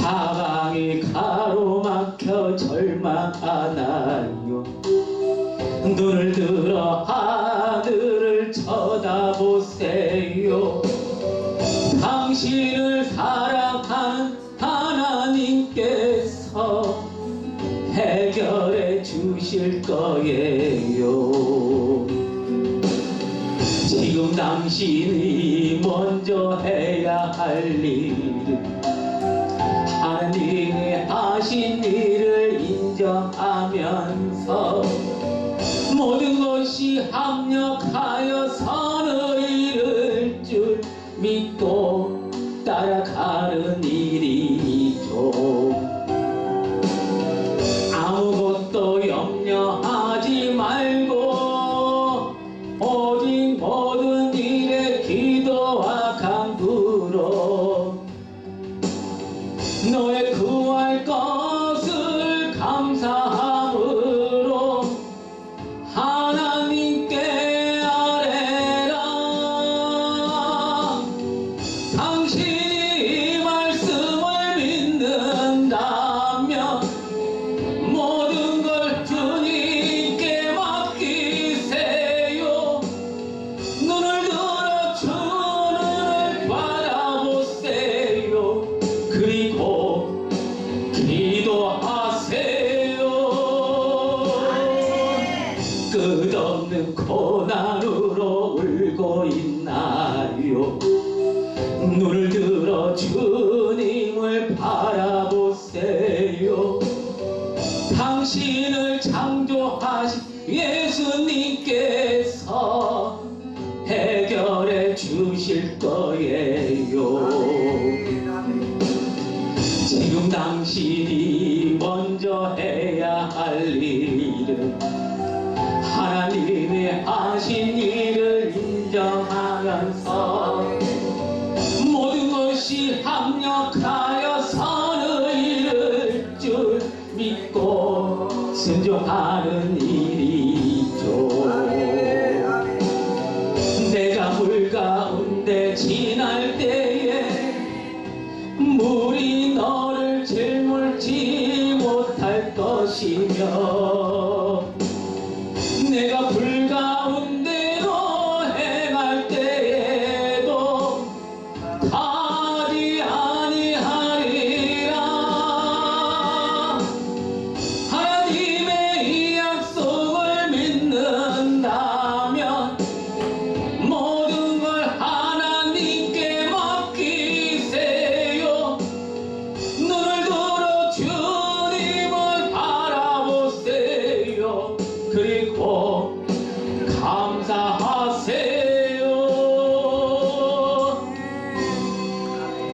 사방이 가로막혀 절망하나요? 눈을 들어 하늘을 쳐다보세요. 당신을 사랑하는 하나님께서 해결해 주실 거예요. 지금 당신이 먼저 해야 할 일은 모든 것이 합력하여 선을 이룰 줄 믿고 따라가는 일이죠. 아무것도 염려하지 말고 오직 모든 일에 기도와 간구로 너의 구할 것 끝없는 고난으로 울고 있나요? 눈을 들어 주님을 바라보세요. 당신을 창조하신 예수님께서 해결해 주실 거예요. 지금 당신이 먼저 해야 할 일은 하나님이 하신 일을 인정하면서 모든 것이 합력하여 선을 이룰 줄 믿고 순종하는 일이죠. 내가 물 가운데 지날 때에 물이 너를 짊을지 못할 것이며 三